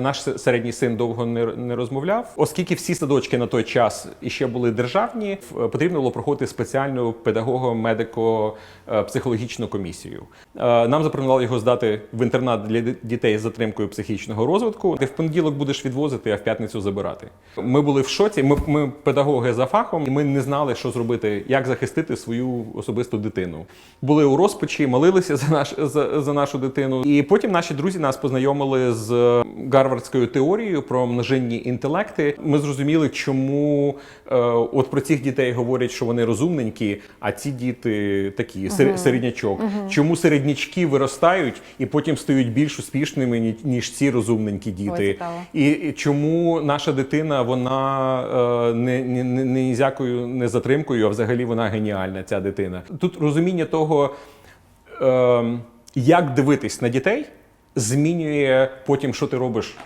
Наш середній син довго не, розмовляв, оскільки всі садочки на той час іще були державні, потрібно було проходити спеціальну педагого-медико-психологічну комісію. Е, Нам запропонували його здати в інтернат для дітей з затримкою психічного розвитку. Ти в понеділок будеш відвозити, а в п'ятницю забирати. Ми були в шоці. Ми, ми педагоги за фахом, і ми не знали, що зробити, як захистити свою особисту дитину. Були у розпачі, молилися за наш за, за нашу дитину. І потім наші друзі нас познайомили з гарвардською теорією про множинні інтелекти. Ми зрозуміли, чому е, от про цих дітей говорять, що вони розумненькі, а ці діти такі сер- середнячок. Чому середнячки виростають і потім стають більш успішними ні- ніж ці розумненькі Ой, діти. цікаво. І, і чому наша дитина вона е, не, не, не, не ні не затримкою, а взагалі вона геніальна, ця дитина. Тут розуміння того, е, як дивитись на дітей, змінює потім, що ти робиш